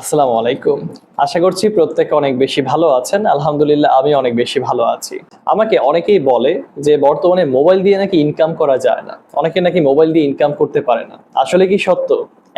আসসালামু আলাইকুম। আশা করছি প্রত্যেকে অনেক বেশি ভালো আছেন। আলহামদুলিল্লাহ আমি অনেক বেশি ভালো আছি। আমাকে অনেকেই বলে যে, বর্তমানে মোবাইল দিয়ে নাকি ইনকাম করা যায় না। অনেকে নাকি মোবাইল দিয়ে ইনকাম করতে পারে না। আসলে কি সত্য?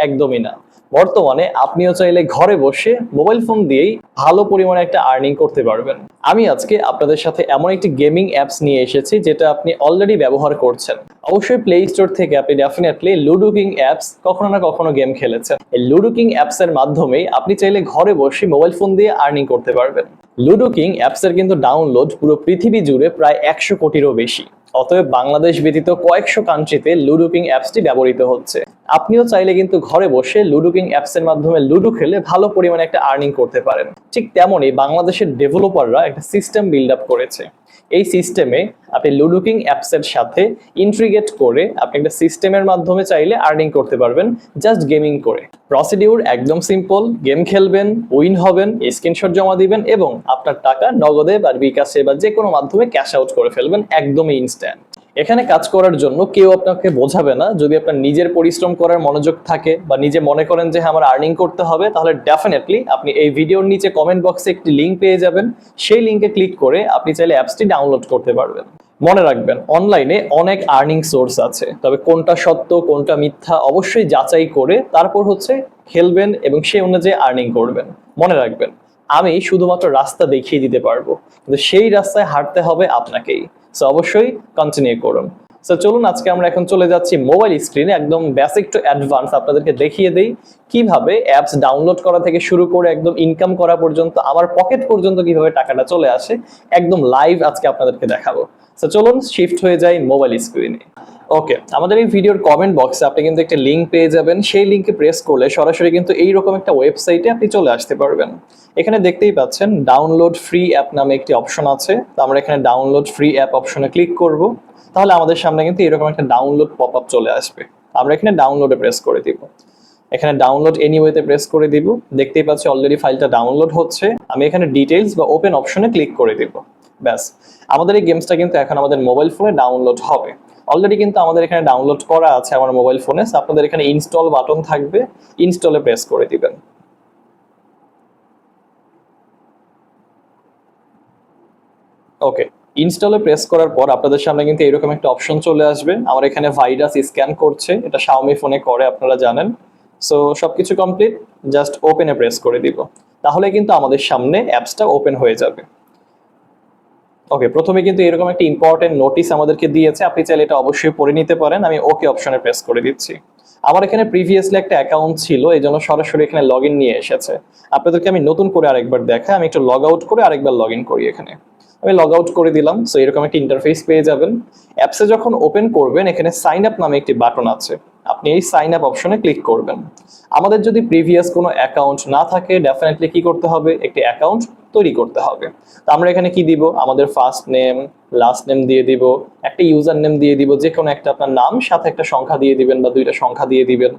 একদমই না। বর্তমানে আপনিও চাইলে ঘরে বসে মোবাইল ফোন দিয়েই ভালো পরিমাণে একটা আর্নিং করতে পারবেন। আমি আজকে আপনাদের সাথে এমন একটি গেমিং অ্যাপস নিয়ে এসেছি যেটা আপনি অলরেডি ব্যবহার করছেন। অবশ্যই প্লে স্টোর থেকে আপনি ডেফিনেটলি লুডো কিং অ্যাপস কখনো না কখনো গেম খেলেছেন। এই লুডো কিং অ্যাপস এর মাধ্যমেই আপনি চাইলে ঘরে বসে মোবাইল ফোন দিয়ে আর্নিং করতে পারবেন। লুডো কিং অ্যাপস এর কিন্তু ডাউনলোড পুরো পৃথিবী জুড়ে প্রায় একশো কোটিরও বেশি। অতএব বাংলাদেশ ব্যতীত কয়েকশো কান্ট্রিতে লুডো কিং অ্যাপসটি ব্যবহৃত হচ্ছে। আপনিও চাইলে কিন্তু ঘরে বসে লুডো কিং অ্যাপস এর মাধ্যমে লুডো খেলে ভালো পরিমাণে একটা আর্নিং করতে পারেন। ঠিক তেমনই বাংলাদেশের ডেভেলপাররা একটা সিস্টেম বিল্ড আপ করেছে। এই সিস্টেমে আপনি লুডুকিং অ্যাপস এর সাথে ইন্ট্রিগেট করে আপনি একটা সিস্টেমের মাধ্যমে চাইলে আর্নিং করতে পারবেন জাস্ট গেমিং করে। প্রসিডিউর একদম সিম্পল গেম খেলবেন উইন হবেন স্ক্রিনশট জমা দিবেন এবং আপনার টাকা নগদে বা বিকাশে বা যে কোনো মাধ্যমে ক্যাশ আউট করে ফেলবেন একদমই ইনস্ট্যান্ট এখানে কাজ করার জন্য কেউ আপনাকে বোঝাবে না। যদি আপনার নিজের পরিশ্রম করার মনোযোগ থাকে বা নিজে মনে করেন যে হ্যাঁ আমার আর্নিং করতে হবে, তাহলে ডেফিনেটলি আপনি এই ভিডিওর নিচে কমেন্ট বক্সে একটি লিঙ্ক পেয়ে যাবেন। সেই লিঙ্কে ক্লিক করে আপনি চাইলে অ্যাপসটি ডাউনলোড করতে পারবেন। মনে রাখবেন অনলাইনে অনেক আর্নিং সোর্স আছে। তবে কোনটা সত্য, কোনটা মিথ্যা অবশ্যই যাচাই করে তারপর হচ্ছে খেলবেন এবং সেই অনুযায়ী আর্নিং করবেন। মনে রাখবেন, আমি শুধুমাত্র রাস্তা দেখিয়ে দিতে পারব। কিন্তু সেই রাস্তায় হাঁটতে হবে আপনাকেই। সো অবশ্যই কন্টিনিউ করুন। সো চলুন, আজকে আমরা এখন চলে যাচ্ছি মোবাইল স্ক্রিনে একদম বেসিক টু অ্যাডভান্স আপনাদেরকে দেখিয়ে দেই কীভাবে অ্যাপস ডাউনলোড করা থেকে শুরু করে একদম ইনকাম করা পর্যন্ত, আমার পকেট পর্যন্ত কীভাবে টাকাটা চলে আসে, একদম লাইভ আজকে আপনাদেরকে দেখাবো। সো চলুন শিফট হয়ে যাই মোবাইল স্ক্রিনে ওকে আমাদের এই ভিডিওর কমেন্ট বক্সে আপনি কিন্তু একটা লিঙ্ক পেয়ে যাবেন, সেই লিঙ্কে প্রেস করলে সরাসরি কিন্তু এইরকম একটা ওয়েবসাইটে আপনি চলে আসতে পারবেন। এখানে দেখতেই পাচ্ছেন ডাউনলোড ফ্রি অ্যাপ নামে একটি অপশন আছে। তো আমরা এখানে ডাউনলোড ফ্রি অ্যাপ অপশনে ক্লিক করব। তাহলে আমাদের সামনে কিন্তু এরকম একটা ডাউনলোড পপ আপ চলে আসবে। আমরা এখানে ডাউনলোডে প্রেস করে দিব। এখানে ডাউনলোড এনিওয়েতে প্রেস করে দিব। দেখতেই পাচ্ছি অলরেডি ফাইলটা ডাউনলোড হচ্ছে। আমি এখানে ডিটেইলস বা ওপেন অপশনে ক্লিক করে দিব। ব্যাস। আমাদের এই গেমসটা কিন্তু এখন আমাদের মোবাইল ফোনে ডাউনলোড হবে। অলরেডি কিন্তু আমাদের এখানে ডাউনলোড করা আছে আমার মোবাইল ফোনে আপনাদের এখানে ইনস্টল বাটন থাকবে। ইনস্টলে প্রেস করে দিবেন। ওকে ইনস্টলে প্রেস করার পর আপনাদের সামনে কিন্তু এরকম একটা অপশন চলে আসবে। আমার এখানে ভাইরাস স্ক্যান করছে। এটা শাওমি ফোনে করে, আপনারা জানেন। সো সবকিছু কমপ্লিট জাস্ট ওপেনে প্রেস করে দিব। তাহলে কিন্তু আমাদের সামনে অ্যাপসটা ওপেন হয়ে যাবে। ওকে প্রথমে কিন্তু এরকম একটা ইম্পর্টেন্ট নোটিস আমাদেরকে দিয়েছে। আপনি চাইলে এটা অবশ্যই পড়ে নিতে পারেন। আমি ওকে অপশনে প্রেস করে দিচ্ছি। আমার এখানে প্রিভিয়াসলি একটা অ্যাকাউন্ট ছিল, এই জন্য সরাসরি এখানে লগ নিয়ে এসেছে। আপনাদেরকে আমি নতুন করে আরেকবার দেখাই। আমি একটু লগ আউট করে আরেকবার লগ করি এখানে। আমি লগ আউট করে দিলাম সো এরকম একটা ইন্টারফেস পেয়ে যাবেন। অ্যাপসে যখন ওপেন করবেন, এখানে সাইন আপ নামে একটি বাটন আছে। আপনি এই সাইন আপ অপশনে ক্লিক করবেন। আমাদের যদি প্রিভিয়াস কোনো অ্যাকাউন্ট না থাকে ডেফিনেটলি কি করতে হবে? একটি অ্যাকাউন্ট তৈরি করতে হবে। তো আমরা এখানে কি দিব? আমাদের ফার্স্ট নেম লাস্ট নেম দিয়ে দিব, একটা ইউজার নেম দিয়ে দিব যে কোনো একটা আপনার নাম, সাথে একটা সংখ্যা দিয়ে দিবেন বা দুইটা সংখ্যা দিয়ে দিবেন।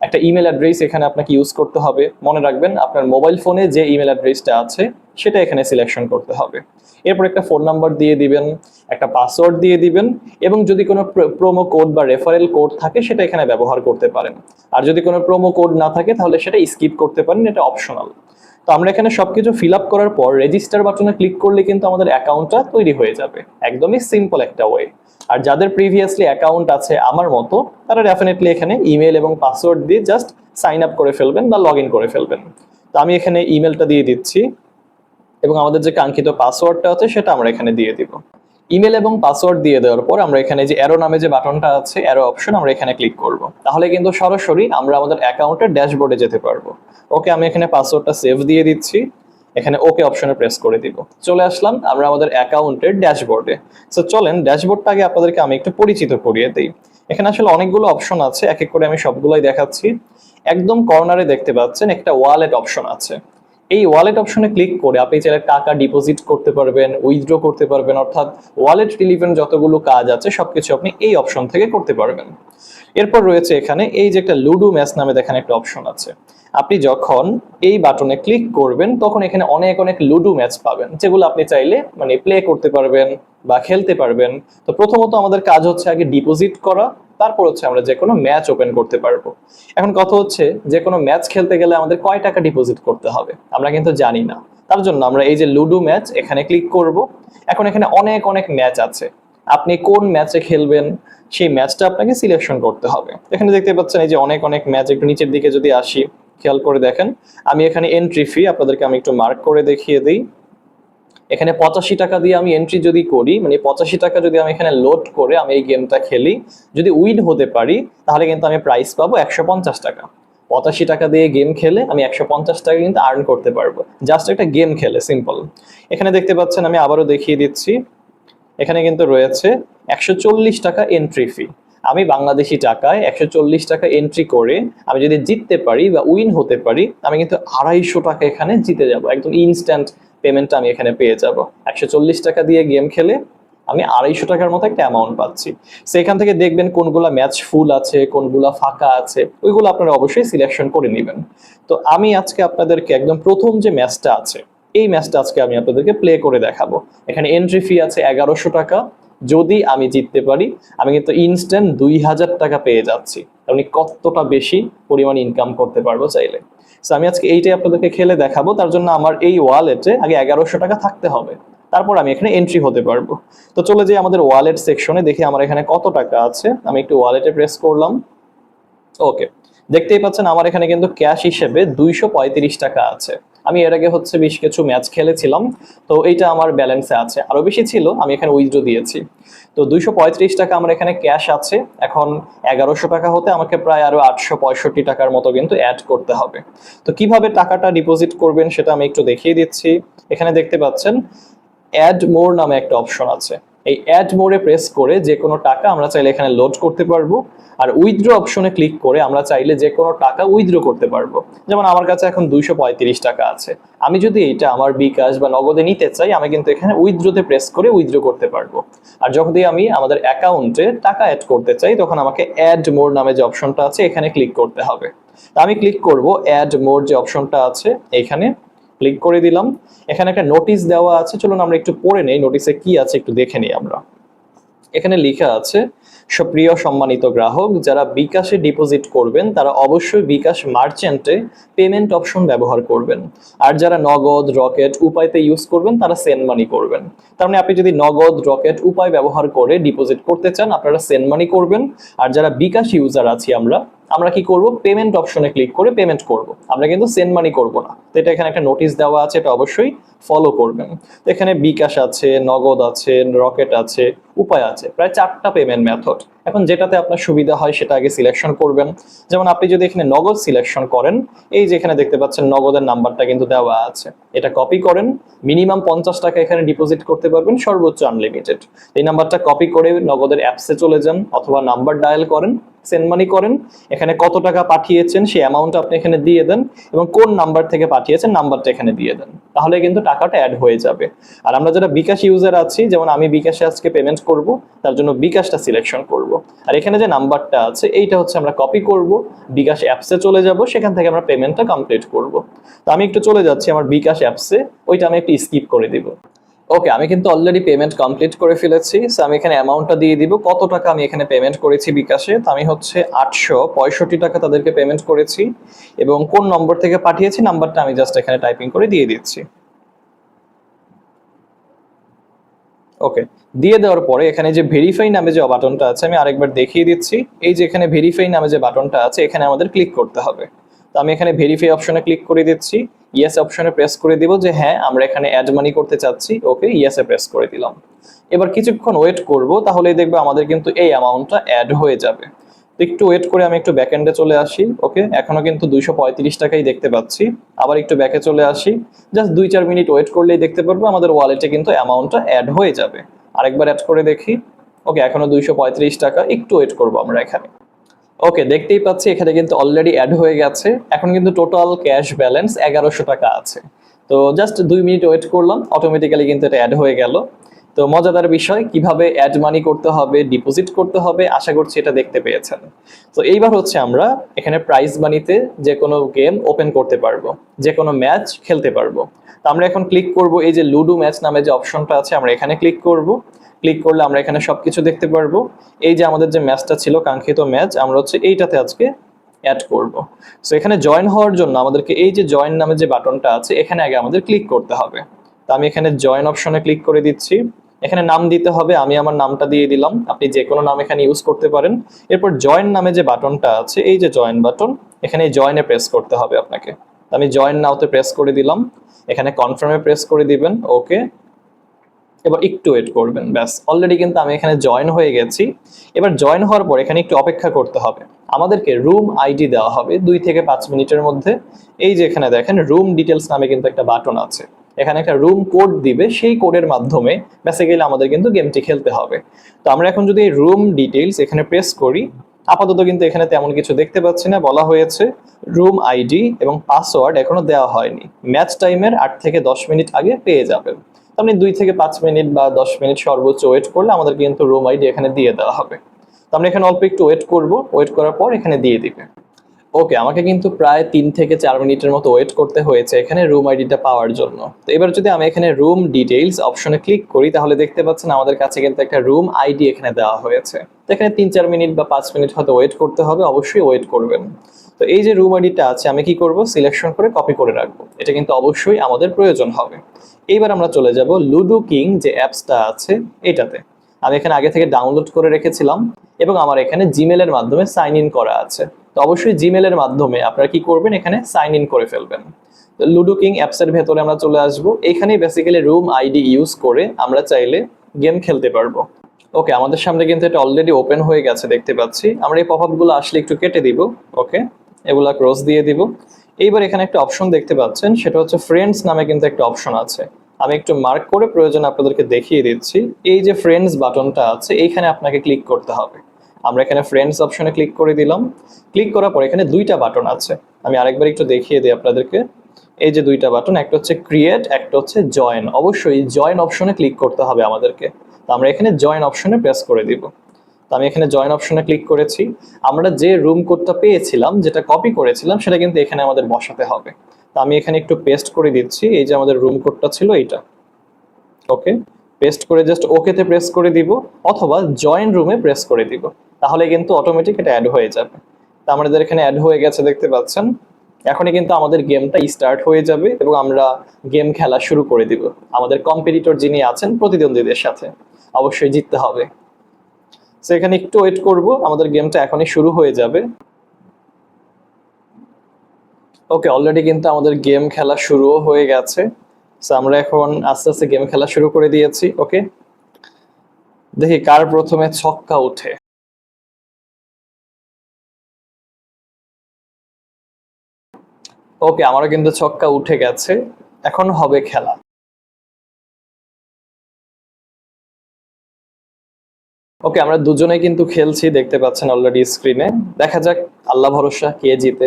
একটা ইমেল অ্যাড্রেস এখানে আপনাকে ইউজ করতে হবে। মনে রাখবেন, আপনার মোবাইল ফোনে যে ইমেল অ্যাড্রেসটা আছে, সেটা এখানে সিলেকশন করতে হবে। এরপর একটা ফোন নাম্বার দিয়ে দিবেন, একটা পাসওয়ার্ড দিয়ে দিবেন, এবং যদি কোনো প্রোমো কোড বা রেফারেল কোড থাকে, সেটা এখানে ব্যবহার করতে পারেন। আর যদি কোনো প্রোমো কোড না থাকে, তাহলে সেটা স্কিপ করতে পারেন, এটা অপশনাল তো আমরা এখানে সবকিছু ফিল আপ করার পর রেজিস্টার বাটনে ক্লিক করলে কিন্তু আমাদের অ্যাকাউন্টটা তৈরি হয়ে যাবে। একদমই সিম্পল একটা ওয়ে আর যাদের প্রিভিয়াসলি অ্যাকাউন্ট আছে আমার মতো, তারা ডেফিনেটলি এখানে ইমেল এবং পাসওয়ার্ড দিয়ে জাস্ট সাইন আপ করে ফেলবেন বা লগ করে ফেলবেন। তো আমি এখানে ইমেলটা দিয়ে দিচ্ছি এবং আমাদের যে কাঙ্ক্ষিত পাসওয়ার্ডটা আছে সেটা আমরা এখানে দিয়ে দিব। ইমেল এবং পাসওয়ার্ড দিয়ে দেওয়ার পর আমরা এখানে যে অ্যারো নামে যে বাটনটা আছে অ্যারো অপশন আমরা এখানে ক্লিক করব। তাহলে কিন্তু সরাসরি আমরা আমাদের অ্যাকাউন্টের ড্যাশবোর্ডে যেতে পারব। ওকে আমি এখানে পাসওয়ার্ডটা সেভ দিয়ে দিচ্ছি। এখানে ওকে অপশনে প্রেস করে দিব। চলে আসলাম আমরা আমাদের অ্যাকাউন্টের ড্যাশবোর্ডে সো চলেন ড্যাশবোর্ডটা আগে আপনাদেরকে আমি একটু পরিচিত করিয়ে দিই। এখানে আসলে অনেকগুলো অপশন আছে, এক এক করে আমি সবগুলোই দেখাচ্ছি। একদম কর্নারে দেখতে পাচ্ছেন একটা ওয়ালেট অপশন আছে। এই ওয়ালেট অপশনে ক্লিক করে আপনি চাইলে টাকা ডিপোজিট করতে পারবেন উইথড্র করতে পারবেন, অর্থাৎ ওয়ালেট রিলিভেন্ট যতগুলো কাজ আছে সবকিছু আপনি এই অপশন থেকে করতে পারবেন। এরপর রয়েছে এখানে এই যে একটা লুডো ম্যাচ নামে দেখেন একটা অপশন আছে। আপনি যখন এই বাটনে ক্লিক করবেন, তখন এখানে অনেক অনেক লুডো ম্যাচ পাবেন, যেগুলো আপনি চাইলে মানে প্লে করতে পারবেন বা খেলতে পারবেন। তো প্রথমত আমাদের কাজ হচ্ছে আগে ডিপোজিট করা, তারপর হচ্ছে আমরা যে কোনো ম্যাচ ওপেন করতে পারব। এখন কথা হচ্ছে, যে কোনো ম্যাচ খেলতে গেলে আমাদের কয় টাকা ডিপোজিট করতে হবে? আমরা কিন্তু জানি না। তার জন্য আমরা এই যে লুডো ম্যাচ এখানে ক্লিক করব। এখন এখানে অনেক অনেক ম্যাচ আছে। আপনি কোন ম্যাচে খেলবেন, সেই ম্যাচটা আপনাকে সিলেকশন করতে হবে। এখানে দেখতে পাচ্ছেন এই যে অনেক অনেক ম্যাচ একটু নিচের দিকে যদি আসি। খেয়াল করে দেখেন। আমি এখানে এন্ট্রি ফি আপনাদেরকে আমি একটু মার্ক করে দেখিয়ে দিই। এখানে পঁচাশি টাকা দিয়ে আমি এন্ট্রি যদি করি মানে পঁচাশি টাকা যদি আমি এখানে লোড করে আমি এই গেমটা খেলি, যদি উইন হতে পারি, তাহলে কিন্তু আমি প্রাইস পাবো একশো পঞ্চাশ টাকা। পঁচাশি টাকা দিয়ে গেম খেলে আমি একশো পঞ্চাশ টাকা কিন্তু আর্ন করতে পারব। জাস্ট একটা গেম খেলে সিম্পল এখানে দেখতে পাচ্ছেন, আমি আবারও দেখিয়ে দিচ্ছি। এখানে কিন্তু রয়েছে একশো চল্লিশ টাকা এন্ট্রি ফি আমি বাংলাদেশি টাকায় একশো চল্লিশ টাকা এন্ট্রি করে আমি যদি জিততে পারি বা উইন হতে পারি, আমি কিন্তু আড়াইশো টাকা এখানে জিতে যাব। একদম ইনস্ট্যান্ট পেমেন্টটা আমি এখানে পেয়ে যাব। একশো চল্লিশ টাকা দিয়ে গেম খেলে আমি আড়াইশো টাকার মতো একটা অ্যামাউন্ট পাচ্ছি। সেখান থেকে দেখবেন কোনগুলা ম্যাচ ফুল আছে, কোনগুলা ফাঁকা আছে, ওইগুলো আপনারা অবশ্যই সিলেকশন করে নেবেন। তো আমি আজকে আপনাদেরকে একদম প্রথম যে ম্যাচটা আছে, এই ম্যাচটা আজকে আমি আপনাদেরকে প্লে করে দেখাবো। এখানে এন্ট্রি ফি আছে এগারোশো টাকা যদি আমি জিততে পারি, আমি কিন্তু ইনস্ট্যান্ট দুই হাজার টাকা পেয়ে যাচ্ছি। আপনি কতটা বেশি পরিমাণ ইনকাম করতে পারব চাইলে। So, আমি আজকে এইটাই আপনাদেরকে খেলে দেখাবো। তার জন্য আমার এই ওয়ালেটে আগে এগারোশো টাকা থাকতে হবে। তারপর আমি এখানে এন্ট্রি হতে পারব। তো চলে যাই আমাদের ওয়ালেট সেকশনে দেখি আমার এখানে কত টাকা আছে। আমি একটু ওয়ালেটে প্রেস করলাম। ওকে দেখতেই পাচ্ছেন আমার এখানে কিন্তু ক্যাশ হিসেবে দুইশো পঁয়ত্রিশ টাকা আছে। আমি এর আগে হচ্ছে বেশ কিছু ম্যাচ খেলেছিলাম, তো এইটা আমার ব্যালেন্সে আছে। আরও বেশি ছিল, আমি এখানে উইথড্র দিয়েছি। তো দুইশো পঁয়ত্রিশ টাকা আমার এখানে ক্যাশ আছে, এখন এগারোশো টাকা হতে আমাকে প্রায় আরও আটশো টাকার মতো কিন্তু অ্যাড করতে হবে। তো কীভাবে টাকাটা ডিপোজিট করবেন সেটা আমি একটু দেখিয়ে দিচ্ছি। এখানে দেখতে পাচ্ছেন অ্যাড মোর নামে একটা অপশন আছে। এই অ্যাড মোড়ে প্রেস করে যে কোনো টাকা আমরা চাইলে এখানে লোড করতে পারব। আর উইথড্র অপশনে ক্লিক করে আমরা চাইলে যে কোনো টাকা উইথড্র করতে পারব। যেমন আমার কাছে এখন দুইশো পঁয়ত্রিশ টাকা আছে। আমি যদি এইটা আমার বিকাশ বা নগদে নিতে চাই, আমি কিন্তু এখানে উইথড্রতে প্রেস করে উইথড্র করতে পারব। আর যখনই আমি আমাদের অ্যাকাউন্টে টাকা অ্যাড করতে চাই, তখন আমাকে অ্যাড মোর নামে যে অপশনটা আছে, এখানে ক্লিক করতে হবে। আমি ক্লিক করব অ্যাড মোর যে অপশনটা আছে, এখানে। ক্লিক করে দিলাম। এখানে একটা নোটিশ দেওয়া আছে। চলুন আমরা একটু পড়ে নেই নোটিশে কি আছে একটু দেখে নিই আমরা। এখানে লেখা আছে, সুপ্রিয় সম্মানিত গ্রাহক, যারা বিকাশে ডিপোজিট করবেন, তারা অবশ্যই বিকাশ মার্চেন্টে পেমেন্ট অপশন ব্যবহার করবেন। আর যারা নগদ, রকেট উপায়তে ইউজ করবেন, তারা সেন্ড মানি করবেন। তার মানে আপনি যদি নগদ, রকেট উপায় ব্যবহার করে ডিপোজিট করতে চান, আপনারা সেন্ড মানি করবেন। আর যারা বিকাশ ইউজার আছি আমরা আমরা কি করব? পেমেন্ট অপশনে ক্লিক করে পেমেন্ট করব। আমরা কিন্তু সেন্ড মানি করব না। তো এটা এখানে একটা নোটিশ দেওয়া আছে, এটা অবশ্যই ফলো করবেন। তো এখানে বিকাশ আছে, নগদ আছে রকেট আছে, উপায় আছে, প্রায় চারটা পেমেন্ট মেথড এখন যেটাতে আপনার সুবিধা হয় সেটা আগে সিলেকশন করবেন। যেমন আপনি যদি এখানে নগদ সিলেকশন করেন, এই যে এখানে দেখতে পাচ্ছেন নগদের নাম্বারটা কিন্তু দেওয়া আছে। এটা কপি করেন মিনিমাম পঞ্চাশ টাকা এখানে ডিপোজিট করতে পারবেন, সর্বোচ্চ আনলিমিটেড এই নাম্বারটা কপি করে নগদের অ্যাপসে চলে যান, অথবা নাম্বার ডায়াল করেন। সেন্ড মানি করেন। এখানে কত টাকা পাঠিয়েছেন সেই অ্যামাউন্ট আপনি এখানে দিয়ে দেন এবং কোন নাম্বার থেকে পাঠিয়েছেন নাম্বারটা এখানে দিয়ে দেন। তাহলে কিন্তু টাকাটা অ্যাড হয়ে যাবে। আর আমরা যারা বিকাশ ইউজার আছি, যেমন আমি বিকাশে আজকে পেমেন্ট করব, তার জন্য বিকাশটা সিলেকশন করব। আর এখানে যে নাম্বারটা আছে, এইটা হচ্ছে আমরা কপি করব, বিকাশ অ্যাপসে চলে যাব, সেখান থেকে আমরা পেমেন্টটা কমপ্লিট করব। তো আমি একটু চলে যাচ্ছি আমার বিকাশ অ্যাপসে ওইটা আমি একটু স্কিপ করে দিব। ওকে আমি কিন্তু অলরেডি পেমেন্ট কমপ্লিট করে ফেলেছি। সো আমি এখানে অ্যামাউন্টটা দিয়ে দিব। কত টাকা আমি এখানে পেমেন্ট করেছি বিকাশে? তো আমি হচ্ছে আটশো পঁয়ষট্টি টাকা তাদেরকে পেমেন্ট করেছি। এবং কোন নম্বর থেকে পাঠিয়েছি? নাম্বারটা আমি জাস্ট এখানে টাইপিং করে দিয়ে দিচ্ছি। ওকে দিয়ে দেওয়ার পরে এখানে যে ভেরিফাই নামে যে বাটনটা আছে, আমি আরেকবার দেখিয়ে দিচ্ছি। এই যে এখানে ভেরিফাই নামে যে বাটনটা আছে, এখানে আমাদের ক্লিক করতে হবে। তো আমি এখানে ভেরিফাই অপশনে ক্লিক করে দিচ্ছি ইয়েস অপশনে প্রেস করে দিব যে হ্যাঁ আমরা এখানে অ্যাড মানি করতে চাচ্ছি ওকে ইয়েসে প্রেস করে দিলাম। এবার কিছুক্ষণ ওয়েট করব, তাহলেই দেখবে আমাদের কিন্তু এই অ্যামাউন্টটা অ্যাড হয়ে যাবে। তো একটু ওয়েট করে আমি একটু ব্যাকএন্ডে চলে আসি ওকে এখনও কিন্তু দুইশো পঁয়ত্রিশ টাকাই দেখতে পাচ্ছি। আবার একটু ব্যাকে চলে আসি জাস্ট দুই চার মিনিট ওয়েট করলেই দেখতে পারব আমাদের ওয়ালেটে কিন্তু অ্যামাউন্টটা অ্যাড হয়ে যাবে। আরেকবার অ্যাড করে দেখি ওকে এখনও দুইশো পঁয়ত্রিশ টাকা, একটু ওয়েট করব আমরা এখানে। ওকে দেখতেই পাচ্ছি এখানে কিন্তু অলরেডি অ্যাড হয়ে গেছে। এখন কিন্তু টোটাল ক্যাশ ব্যালেন্স এগারোশো টাকা আছে। তো জাস্ট দুই মিনিট ওয়েট করলাম অটোমেটিক্যালি কিন্তু এটা অ্যাড হয়ে গেল। তো মজাদার বিষয়, কীভাবে অ্যাড মানি করতে হবে ডিপোজিট করতে হবে, আশা করছি এটা দেখতে পেয়েছেন। তো এইবার হচ্ছে আমরা এখানে প্রাইজ মানিতে যে কোনো গেম ওপেন করতে পারব, যে কোনো ম্যাচ খেলতে পারব। তো আমরা এখন ক্লিক করব, এই যে লুডো ম্যাচ নামে যে অপশনটা আছে, আমরা এখানে ক্লিক করব। ক্লিক করলে আমরা এখানে সবকিছু দেখতে পারব। এই যে আমাদের যে ম্যাচটা ছিল, কাঙ্ক্ষিত ম্যাচ আমরা হচ্ছে এইটাতে আজকে অ্যাড করব। সো এখানে জয়েন হওয়ার জন্য আমাদেরকে এই যে জয়েন নামে যে বাটনটা আছে, এখানে আগে আমাদের ক্লিক করতে হবে। তো আমি এখানে জয়েন অপশনে ক্লিক করে দিচ্ছি। এখানে নাম দিতে হবে, আমি আমার নামটা দিয়ে দিলাম। আপনি যে কোনো নাম এখানে ইউজ করতে পারেন। এরপর জয়েন নামে যে বাটনটা আছে, এই যে জয়েন বাটন এখানে জয়েনে প্রেস করতে হবে আপনাকে। আমি জয়েন নাওতে প্রেস করে দিলাম। এখানে কনফার্মে প্রেস করে দিবেন ওকে এবার একটু ওয়েট করবেন, ব্যাস। অলরেডি কিন্তু আমি এখানে জয়েন হয়ে গেছি। এবার জয়েন হওয়ার পর এখানে একটু অপেক্ষা করতে হবে। আমাদেরকে রুম আইডি দেওয়া হবে দুই থেকে পাঁচ মিনিটের মধ্যে। এই যে এখানে দেখেন রুম ডিটেলস নামে কিন্তু একটা বাটন আছে। এখানে একটা রুম কোড দিবে, সেই কোডের মাধ্যমে বেসিক্যালি আমাদের কিন্তু গেমটি খেলতে হবে। তো আমরা এখন যদি রুম ডিটেলস এখানে প্রেস করি, আপাতত কিন্তু এখানে তেমন কিছু দেখতে পাচ্ছি না। বলা হয়েছে রুম আইডি এবং পাসওয়ার্ড এখনও দেওয়া হয়নি। ম্যাচ টাইমের আট থেকে দশ মিনিট আগে পেয়ে যাবেন। আপনি দুই থেকে পাঁচ মিনিট বা দশ মিনিট সর্বোচ্চ ওয়েট করলে আমাদের কিন্তু রুম আইডি এখানে দিয়ে দেওয়া হবে। তো আমরা এখানে অল্প একটু ওয়েট করব। ওয়েট করার পর এখানে দিয়ে দিবে। ওকে আমাকে কিন্তু প্রায় তিন থেকে চার মিনিটের মতো ওয়েট করতে হয়েছে এখানে রুম আইডিটা পাওয়ার জন্য। তো এবার যদি আমি এখানে রুম ডিটেইলস অপশনে ক্লিক করি, তাহলে দেখতে পাচ্ছেন আমাদের কাছে কিন্তু একটা রুম আইডি এখানে দেওয়া হয়েছে। তো এখানে তিন, চার মিনিট বা পাঁচ মিনিট হয়তো ওয়েট করতে হবে, অবশ্যই ওয়েট করবেন। তো এই যে রুম আইডিটা আছে, আমি কি করব? সিলেকশন করে কপি করে রাখব। এটা কিন্তু অবশ্যই আমাদের প্রয়োজন হবে। এইবার আমরা চলে যাব লুডো কিং যে অ্যাপসটা আছে, এটাতে। আমি এখানে আগে থেকে ডাউনলোড করে রেখেছিলাম এবং আমার এখানে জিমেলের মাধ্যমে সাইন ইন করা আছে। তো অবশ্যই জিমেলের মাধ্যমে আপনারা কি করবেন? এখানে সাইন ইন করে ফেলবেন। লুডো কিং অ্যাপসের ভেতরে আমরা চলে আসব। এখানেই বেসিক্যালি রুম আইডি ইউজ করে আমরা চাইলে গেম খেলতে পারব। ওকে আমাদের সামনে কিন্তু এটা অলরেডি ওপেন হয়ে গেছে, দেখতে পাচ্ছি। আমরা এই পপগুলো আসলে একটু কেটে দিব। ওকে এগুলা ক্রস দিয়ে দিব। এইবার এখানে একটা অপশন দেখতে পাচ্ছেন, সেটা হচ্ছে ফ্রেন্ডস নামে কিন্তু একটা অপশন আছে। আমি একটু মার্ক করে প্রয়োজন আপনাদেরকে দেখিয়ে দিচ্ছি। এই যে ফ্রেন্ডস বাটনটা আছে, এইখানে আপনাকে ক্লিক করতে হবে। আমরা এখানে ফ্রেন্ডস অপশনে ক্লিক করে দিলাম। ক্লিক করার পর এখানে দুইটা বাটন আছে। আমি আরেকবার একটু দেখিয়ে দিই আপনাদেরকে। এই যে দুইটা বাটন, একটা হচ্ছে ক্রিয়েট একটা হচ্ছে জয়েন অবশ্যই জয়েন অপশনে ক্লিক করতে হবে আমাদেরকে। আমরা এখানে জয়েন অপশনে প্রেস করে দিব। তো আমি এখানে জয়েন অপশনে ক্লিক করেছি। আমরা যে রুম কোডটা পেয়েছিলাম, যেটা কপি করেছিলাম, সেটা কিন্তু এখানে আমাদের বসাতে হবে। তো আমি এখানে একটু পেস্ট করে দিচ্ছি, এই যে আমাদের রুম কোডটা ছিল এইটা। ওকে পেস্ট করে জাস্ট ওকেতে প্রেস করে দিব, অথবা জয়েন রুমে প্রেস করে দিব। তাহলে কিন্তু অটোমেটিক এটা অ্যাড হয়ে যাবে। তা আমাদের এখানে অ্যাড হয়ে গেছে, দেখতে পাচ্ছেন? এখনই কিন্তু আমাদের গেমটা স্টার্ট হয়ে যাবে এবং আমরা গেম খেলা শুরু করে দিব। আমাদের কম্পিটিটর যিনি আছেন, প্রতিদ্বন্দ্বীদের সাথে। অবশ্যই জিততে হবে। তো এখানে একটু ওয়েট করব। আমাদের গেমটা এখনই শুরু হয়ে যাবে। ওকে অলরেডি কিন্তু আমাদের গেম খেলা শুরুও হয়ে গেছে। সো আমরা এখন আস্তে আস্তে গেম খেলা শুরু করে দিয়েছি ওকে দেখি কার প্রথমে ছক্কা উঠে ওকে আমারও কিন্তু ছক্কা উঠে গেছে। এখন হবে খেলা। ওকে আমরা দুজনে কিন্তু খেলছি, দেখতে পাচ্ছেন অলরেডি স্ক্রিনে দেখা যাক, আল্লাহ ভরসা, কে জিতে।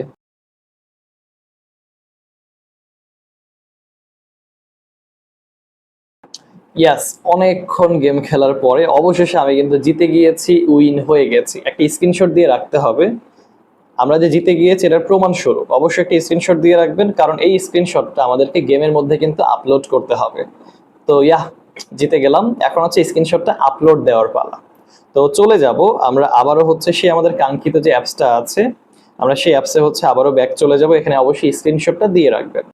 ইয়াস অনেকক্ষণ গেম খেলার পরে অবশেষে আমি কিন্তু জিতে গিয়েছি উইন হয়ে গেছি। একটা স্ক্রিনশট দিয়ে রাখতে হবে। আমরা যে জিতে গিয়েছি, এটার প্রমাণ স্বরূপ। অবশ্যই একটা স্ক্রিনশট দিয়ে রাখবেন, কারণ এই স্ক্রিনশটটা আমাদেরকে গেমের মধ্যে কিন্তু আপলোড করতে হবে। তো ইয়া জিতে গেলাম। এখন হচ্ছে স্ক্রিনশটটা আপলোড দেওয়ার পালা। তো চলে যাব, আমরা আবারও হচ্ছে সেই আমাদের কাঙ্ক্ষিত যে অ্যাপসটা আছে, আমরা সেই অ্যাপসে হচ্ছে আবারও ব্যাক চলে যাব, এখানে অবশ্যই স্ক্রিনশটটা দিয়ে রাখবেন।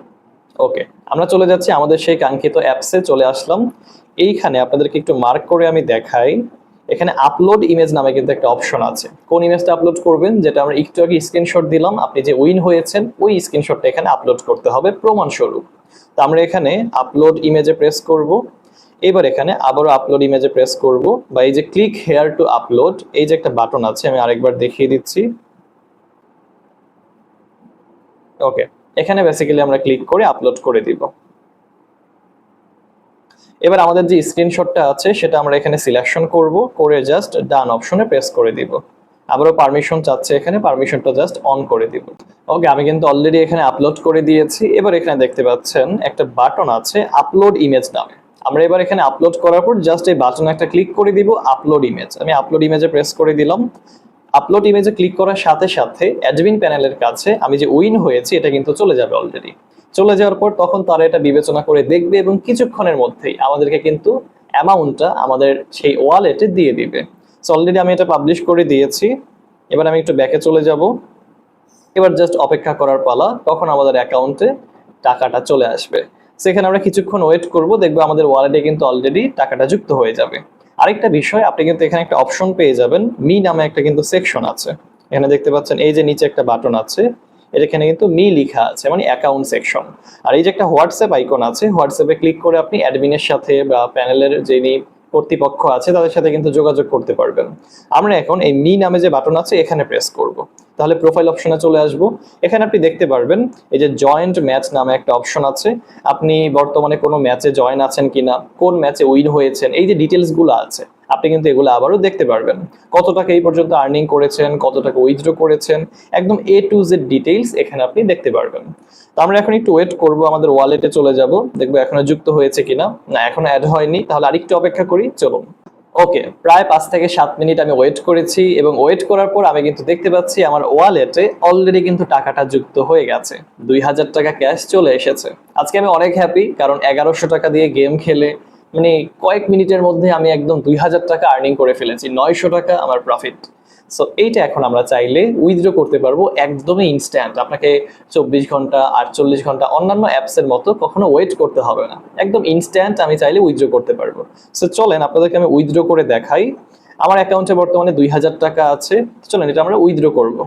ওকে আমরা চলে যাচ্ছি আমাদের সেই কাঙ্ক্ষিত অ্যাপসে চলে আসলাম। এইখানে আপনাদেরকে একটু মার্ক করে আমি দেখাই। এখানে আপলোড ইমেজ নামে কিন্তু একটা অপশন আছে। কোন ইমেজটা আপলোড করবেন? যেটা আমরা একটু আগে স্ক্রিনশট দিলাম, আপনি যে উইন হয়েছেন, ওই স্ক্রিনশটটা এখানে আপলোড করতে হবে প্রমাণস্বরূপ। তো আমরা এখানে আপলোড ইমেজে প্রেস করব। এবার এখানে আবারও আপলোড ইমেজে প্রেস করব বা এই যে ক্লিক হেয়ার টু আপলোড এই যে একটা বাটন আছে, আমি আরেকবার দেখিয়ে দিচ্ছি। ওকে এখানে বেসিক্যালি আমরা ক্লিক করে আপলোড করে দিব। এবার আমাদের যে স্ক্রিনশটটা আছে, সেটা আমরা এখানে সিলেকশন করব, করে জাস্ট ডান অপশনে প্রেস করে দিব। আবারও পারমিশন চাচ্ছে এখানে পারমিশনটা জাস্ট অন করে দিব। ওকে আমি কিন্তু অলরেডি এখানে আপলোড করে দিয়েছি। এবার এখানে দেখতে পাচ্ছেন একটা বাটন আছে আপলোড ইমেজ নামে। আমরা এবার এখানে আপলোড করার পর জাস্ট এই বাটন একটা ক্লিক করে দিব আপলোড ইমেজ আমি আপলোড ইমেজে প্রেস করে দিলাম। আপলোড ইমেজে ক্লিক করার সাথে সাথে অ্যাডমিন প্যানেলের কাছে আমি যে উইন হয়েছি, এটা কিন্তু চলে যাবে অলরেডি চলে যাওয়ার পর তখন তারা এটা বিবেচনা করে দেখবে এবং কিছুক্ষণের মধ্যেই আমাদেরকে কিন্তু অ্যামাউন্টটা আমাদের সেই ওয়ালেটে দিয়ে দিবে। সো অলরেডি আমি এটা পাবলিশ করে দিয়েছি। এবার আমি একটু ব্যাকে চলে যাব। এবার জাস্ট অপেক্ষা করার পালা, তখন আমাদের অ্যাকাউন্টে টাকাটা চলে আসবে। সেখানে আমরা কিছুক্ষণ ওয়েট করব, দেখব আমাদের ওয়ালেটে কিন্তু অলরেডি টাকাটা যুক্ত হয়ে যাবে। আরেকটা বিষয়, আপনি কিন্তু এখানে একটা অপশন পেয়ে যাবেন মি নামে একটা কিন্তু সেকশন আছে। এখানে দেখতে পাচ্ছেন, এই যে নিচে একটা বাটন আছে এখানে কিন্তু মি লিখা আছে মানে অ্যাকাউন্ট সেকশন আর এই যে একটা হোয়াটসঅ্যাপ আইকন আছে, হোয়াটসঅ্যাপে ক্লিক করে আপনি অ্যাডমিনের সাথে বা প্যানেলের যিনি কর্তৃপক্ষ আছে, তাদের সাথে কিন্তু যোগাযোগ করতে পারবেন। আমরা এখন এই মি নামে যে বাটন আছে, এখানে প্রেস করব। তাহলে প্রোফাইল অপশনে চলে আসব। এখানে আপনি দেখতে পারবেন, এই যে জয়েন্ট ম্যাচ নামে একটা অপশন আছে। আপনি বর্তমানে কোনো ম্যাচে জয়েন আছেন কিনা, কোন ম্যাচে উইন হয়েছেন, এই যে ডিটেলসগুলো আছে। আপনি কিন্তু এগুলো আবারও দেখতে পারবেন। কত টাকা এই পর্যন্ত আর্নিং করেছেন, কত টাকা উইথড্র করেছেন, একদম এ টু জেড ডিটেইলস এখানে আপনি দেখতে পারবেন। তো আমরা এখন একটু ওয়েট করব, আমাদের ওয়ালেটে চলে যাব। দেখব এখনও যুক্ত হয়েছে কিনা। না, এখনও অ্যাড হয়নি। তাহলে আরেকটু অপেক্ষা করি, চলুন। ওকে প্রায় পাঁচ থেকে সাত মিনিট আমি ওয়েট করেছি এবং ওয়েট করার পর আমি কিন্তু দেখতে পাচ্ছি আমার ওয়ালেটে অলরেডি কিন্তু টাকাটা যুক্ত হয়ে গেছে। দুই হাজার টাকা ক্যাশ চলে এসেছে। আজকে আমি অনেক হ্যাপি কারণ এগারোশো টাকা দিয়ে গেম খেলে মানে কয়েক মিনিটের মধ্যে আমি একদম দুই হাজার টাকা আর্নিং করে ফেলেছি। নয়শো টাকা আমার প্রফিট সো এইটা এখন আমরা চাইলে উইথড্র করতে পারব একদমই ইনস্ট্যান্ট আপনাকে চব্বিশ ঘণ্টা, আটচল্লিশ ঘণ্টা অন্যান্য অ্যাপসের মতো কখনো ওয়েট করতে হবে না। একদম ইনস্ট্যান্ট আমি চাইলে উইথড্র করতে পারব। সো চলেন আপনাদেরকে আমি উইথড্র করে দেখাই। আমার অ্যাকাউন্টে বর্তমানে দুই হাজার টাকা আছে। চলেন এটা আমরা উইথড্র করব।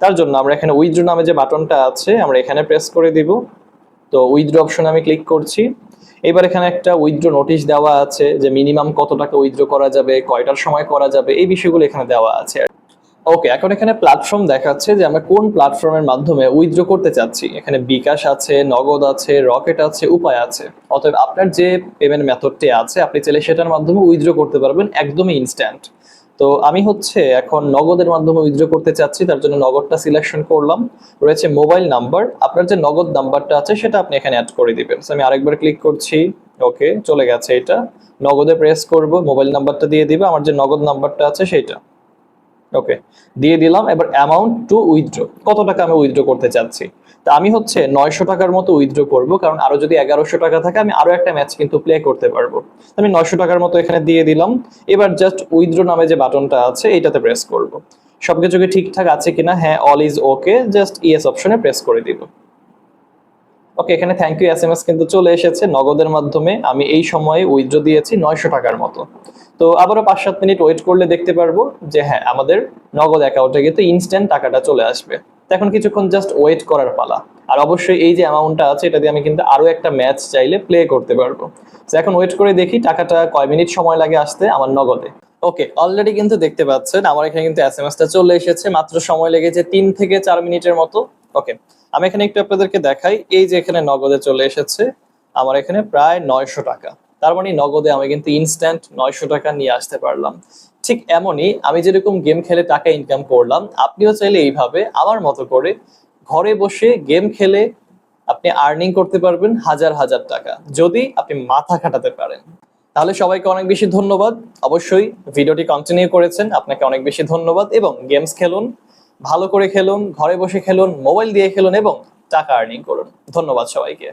তার জন্য আমরা এখানে উইথড্র নামে যে বাটনটা আছে, আমরা এখানে প্রেস করে দিব। তো উইথড্র অপশন আমি ক্লিক করছি। এবার এখানে একটা উইথড্র নোটিশ দেওয়া আছে যে মিনিমাম কত টাকা উইথড্র করা যাবে, কয়টার সময় করা যাবে, এই বিষয়গুলো এখানে দেওয়া আছে ওকে এখন এখানে প্ল্যাটফর্ম দেখাচ্ছে যে আমরা কোন প্ল্যাটফর্মের মাধ্যমে উইথড্র করতে চাচ্ছি। এখানে বিকাশ আছে, নগদ আছে রকেট আছে, উপায় আছে। অতএব আপনার যে পেমেন্ট মেথডটি আছে, আপনি চাইলে সেটার মাধ্যমে উইথড্র করতে পারবেন একদমই ইনস্ট্যান্ট তো আমি হচ্ছে এখন নগদের মাধ্যমে উইথড্র করতে চাচ্ছি, তার জন্য নগদটা সিলেকশন করলাম। রয়েছে মোবাইল নাম্বার আপনার যে নগদ নাম্বারটা আছে, সেটা আপনি এখানে অ্যাড করে দিবেন। আমি আরেকবার ক্লিক করছি। ওকে চলে গেছে এটা। নগদে প্রেস করব মোবাইল নাম্বারটা দিয়ে দিবে। আমার যে নগদ নাম্বারটা আছে সেটা ওকে দিয়ে দিলাম, এবার অ্যামাউন্ট টু উইথড্র কত টাকা আমি উইথড্র করতে চাচ্ছি? তা আমি হচ্ছে নয়শো টাকার মতো উইথড্র করব, কারণ আরও যদি এগারোশো টাকা থাকে, আমি আরও একটা ম্যাচ কিন্তু প্লে করতে পারব। আমি নয়শো টাকার মতো এখানে দিয়ে দিলাম। এবার জাস্ট উইথড্র নামে যে বাটনটা আছে, এইটাতে প্রেস করব। সবকিছু কি ঠিকঠাক আছে কিনা? হ্যাঁ all is okay just yes অপশনে প্রেস করে দিব। ওকে এখানে thank you S M S কিন্তু চলে এসেছে। নগদের মাধ্যমে আমি এই সময়ে উইথড্র দিয়েছি নয়শো টাকার মতো। তো আবারও পাঁচ সাত মিনিট ওয়েট করলে দেখতে পারব যে হ্যাঁ আমাদের নগদ অ্যাকাউন্টে কিন্তু ইনস্ট্যান্ট টাকাটা চলে আসবে। এখন কিছুক্ষণ জাস্ট ওয়েট করার পালা। আর অবশ্যই এই যে অ্যামাউন্টটা আছে, এটা দিয়ে আমি কিন্তু আরও একটা ম্যাচ চাইলে প্লে করতে পারব। তো এখন ওয়েট করে দেখি টাকাটা কয় মিনিট সময় লাগে আসতে আমার নগদে। ওকে অলরেডি কিন্তু দেখতে পাচ্ছেন, আমার এখানে কিন্তু এস এম এসটা চলে এসেছে, মাত্র সময় লেগেছে তিন থেকে চার মিনিটের মতো। ওকে আমি এখানে একটু আপনাদেরকে দেখাই, এই যে এখানে নগদে চলে এসেছে, আমার এখানে প্রায় নয়শো টাকা। তার মানে নগদে আমি কিন্তু ইনস্ট্যান্ট নয়শো টাকা নিয়ে আসতে পারলাম। ঠিক এমনই আমি যেরকম গেম খেলে টাকা ইনকাম করলাম, আপনিও চাইলে এইভাবে আমার মতো করে ঘরে বসে গেম খেলে আপনি আর্নিং করতে পারবেন হাজার হাজার টাকা, যদি আপনি মাথা খাটাতে পারেন। তাহলে সবাইকে অনেক বেশি ধন্যবাদ। অবশ্যই ভিডিওটি কন্টিনিউ করেছেন, আপনাকে অনেক বেশি ধন্যবাদ এবং গেমস খেলুন, ভালো করে খেলুন, ঘরে বসে খেলুন মোবাইল দিয়ে খেলুন এবং টাকা আর্নিং করুন। ধন্যবাদ সবাইকে।